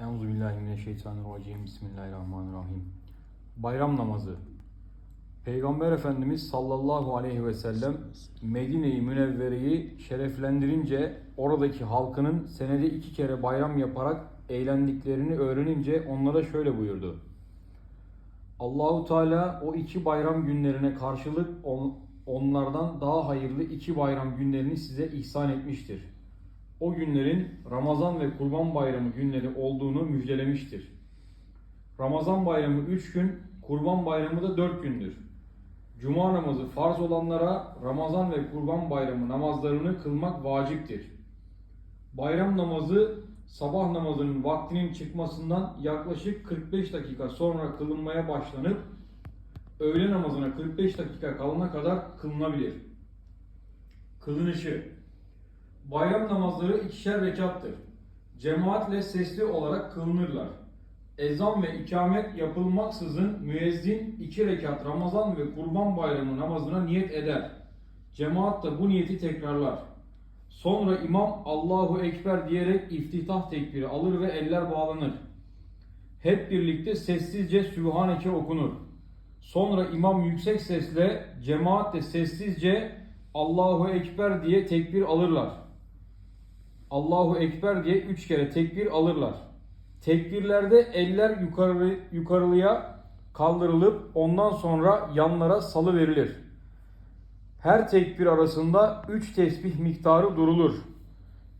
Euzubillahimineşşeytanirracim. Bismillahirrahmanirrahim. Bayram namazı. Peygamber Efendimiz sallallahu aleyhi ve sellem Medine-i Münevvere'yi şereflendirince oradaki halkının senede iki kere bayram yaparak eğlendiklerini öğrenince onlara şöyle buyurdu. Allahu Teala o iki bayram günlerine karşılık on- onlardan daha hayırlı iki bayram günlerini size ihsan etmiştir. O günlerin Ramazan ve Kurban Bayramı günleri olduğunu müjdelemiştir. Ramazan bayramı 3 gün, Kurban Bayramı da 4 gündür. Cuma namazı farz olanlara Ramazan ve Kurban Bayramı namazlarını kılmak vaciptir. Bayram namazı sabah namazının vaktinin çıkmasından yaklaşık 45 dakika sonra kılınmaya başlanıp öğle namazına 45 dakika kalana kadar kılınabilir. Kılınışı Bayram namazları ikişer rekattır. Cemaatle sesli olarak kılınırlar. Ezan ve ikamet yapılmaksızın müezzin iki rekat Ramazan ve Kurban Bayramı namazına niyet eder. Cemaat da bu niyeti tekrarlar. Sonra imam Allahu Ekber diyerek iftitah tekbiri alır ve eller bağlanır. Hep birlikte sessizce Sübhaneke okunur. Sonra imam yüksek sesle cemaat de sessizce Allahu Ekber diye tekbir alırlar. Allahu Ekber diye üç kere tekbir alırlar. Tekbirlerde eller yukarı, yukarılıya kaldırılıp ondan sonra yanlara salı verilir. Her tekbir arasında üç tesbih miktarı durulur.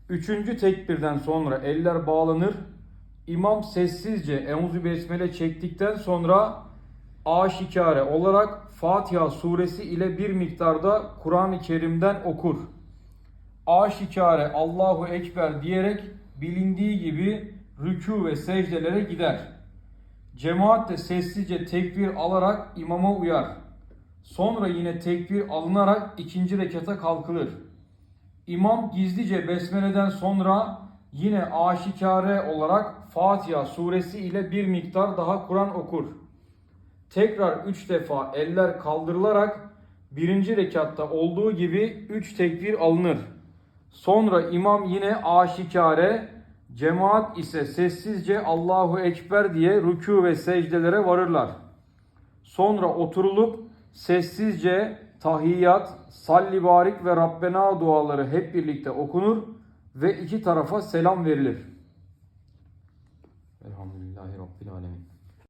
Üçüncü tekbirden sonra eller bağlanır. İmam sessizce Euzu Besmele çektikten sonra aşikare olarak Fatiha suresi ile bir miktarda Kur'an-ı Kerim'den okur aşikare Allahu Ekber diyerek bilindiği gibi rükû ve secdelere gider. Cemaat de sessizce tekbir alarak imama uyar. Sonra yine tekbir alınarak ikinci rekata kalkılır. İmam gizlice besmeleden sonra yine aşikare olarak Fatiha suresi ile bir miktar daha Kur'an okur. Tekrar üç defa eller kaldırılarak birinci rekatta olduğu gibi üç tekbir alınır. Sonra imam yine aşikare, cemaat ise sessizce Allahu Ekber diye rükû ve secdelere varırlar. Sonra oturulup sessizce tahiyyat, salli barik ve Rabbena duaları hep birlikte okunur ve iki tarafa selam verilir. Elhamdülillahi Rabbil Alemin.